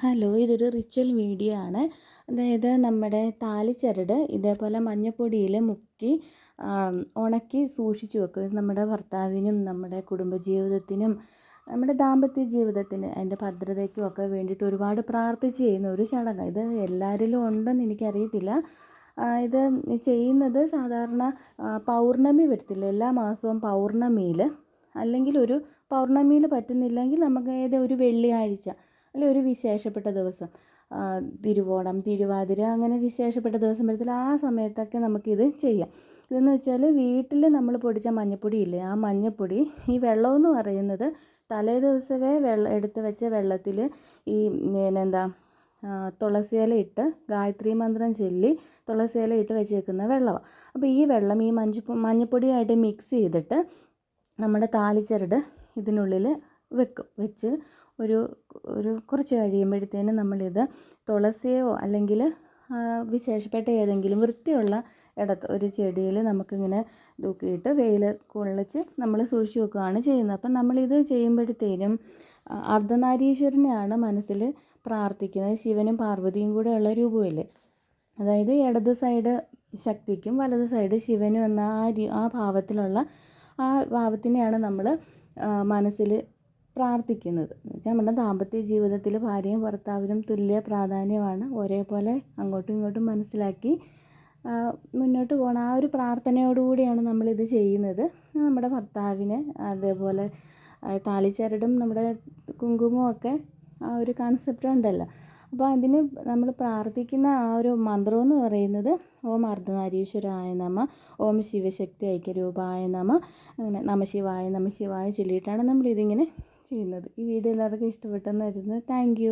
Hello ഇതൊരു ritual video ആണ്. അതായത് നമ്മുടെ താലിച്ചരട് ഇതേപോലെ മഞ്ഞപ്പൊടിയിൽ മുക്കി ഉണക്കി സൂക്ഷിച്ചു വെക്കും. ഇത് നമ്മുടെ ഭർത്താവിനും നമ്മുടെ കുടുംബജീവിതത്തിനും നമ്മുടെ ദാമ്പത്യ ജീവിതത്തിന് അതിന്റെ ഭദ്രതയ്ക്കും ഒക്കെ വേണ്ടിയിട്ട് ഒരുപാട് പ്രാർത്ഥിച്ച് ചെയ്യുന്ന ഒരു ചടങ്ങ്. ഇത് എല്ലാവരിലും ഉണ്ടെന്ന് എനിക്കറിയത്തില്ല. ഇത് ചെയ്യുന്നത് സാധാരണ പൗർണമി വരത്തില്ല? എല്ലാ മാസവും പൗർണമിയിൽ. അല്ലെങ്കിൽ ഒരു പൗർണമിയിൽ പറ്റുന്നില്ലെങ്കിൽ നമുക്ക് ഏതോ ഒരു വെള്ളിയാഴ്ച. അല്ലെ ഒരു വിശേഷപ്പെട്ട ദിവസം. തിരുവോണം തിരുവാതിര അങ്ങനെ വിശേഷപ്പെട്ട ദിവസം വരത്തില്ല. ആ സമയത്തൊക്കെ നമുക്കിത് ചെയ്യാം. ഇതെന്ന് വെച്ചാൽ വീട്ടിൽ നമ്മൾ പൊടിച്ച മഞ്ഞപ്പൊടി ഇല്ലേ ആ മഞ്ഞപ്പൊടി ഈ വെള്ളമെന്ന് പറയുന്നത് തലേ ദിവസമേ വെള്ളം എടുത്ത് വെച്ച വെള്ളത്തിൽ ഈ എന്താ തുളസിയില ഇട്ട് ഗായത്രി മന്ത്രം ചൊല്ലി തുളസിയില ഇട്ട് വെച്ചേക്കുന്ന വെള്ളമാണ് അപ്പോൾ ഈ വെള്ളം ഈ മഞ്ഞ മഞ്ഞപ്പൊടിയായിട്ട് മിക്സ് ചെയ്തിട്ട് നമ്മുടെ താലിച്ചരട് ഇതിനുള്ളിൽ വെക്കും. വെച്ച് ഒരു ഒരു കുറച്ച് കഴിയുമ്പോഴത്തേനും നമ്മളിത് തുളസിയോ അല്ലെങ്കിൽ വിശേഷപ്പെട്ട ഏതെങ്കിലും വൃത്തിയുള്ള ഇടത്ത് ഒരു ചെടിയിൽ നമുക്കിങ്ങനെ തൂക്കിയിട്ട് വെയിൽ കൊള്ളിച്ച് നമ്മൾ സൂക്ഷിച്ച് വെക്കുകയാണ് ചെയ്യുന്നത്. അപ്പം നമ്മളിത് ചെയ്യുമ്പോഴത്തേനും അർദ്ധനാരീശ്വരനെയാണ് മനസ്സിൽ പ്രാർത്ഥിക്കുന്നത്. ശിവനും പാർവതിയും കൂടെ ഉള്ള രൂപമില്ലേ? അതായത് ഇടത് സൈഡ് ശക്തിക്കും വലത് സൈഡ് ശിവനും എന്ന ആ ആ ഭാവത്തിലുള്ള ആ ഭാവത്തിനെയാണ് നമ്മൾ മനസ്സിൽ പ്രാർത്ഥിക്കുന്നത്. എന്നുവെച്ചാൽ നമ്മുടെ ദാമ്പത്യ ജീവിതത്തിൽ ഭാര്യയും ഭർത്താവിനും തുല്യ പ്രാധാന്യമാണ്. ഒരേപോലെ അങ്ങോട്ടും ഇങ്ങോട്ടും മനസ്സിലാക്കി മുന്നോട്ട് പോകണം. ആ ഒരു പ്രാർത്ഥനയോടുകൂടിയാണ് നമ്മളിത് ചെയ്യുന്നത്. നമ്മുടെ ഭർത്താവിന് അതേപോലെ താലിച്ചരടും നമ്മുടെ കുങ്കുമവും ഒക്കെ ആ ഒരു കൺസെപ്റ്റ് ഉണ്ടല്ലോ. അപ്പോൾ അതിന് നമ്മൾ പ്രാർത്ഥിക്കുന്ന ആ ഒരു മന്ത്രം എന്ന് പറയുന്നത് ഓം അർദ്ധനാരീശ്വരായ നമ ഓം ശിവശക്തി ഐക്യരൂപായ നമ അങ്ങനെ നമശിവായ നമശിവായ ചൊല്ലിയിട്ടാണ് നമ്മളിതിങ്ങനെ ചെയ്യുന്നത്. ഈ വീഡിയോ എല്ലാവർക്കും ഇഷ്ടപ്പെട്ടെന്ന് വരുന്നത് താങ്ക്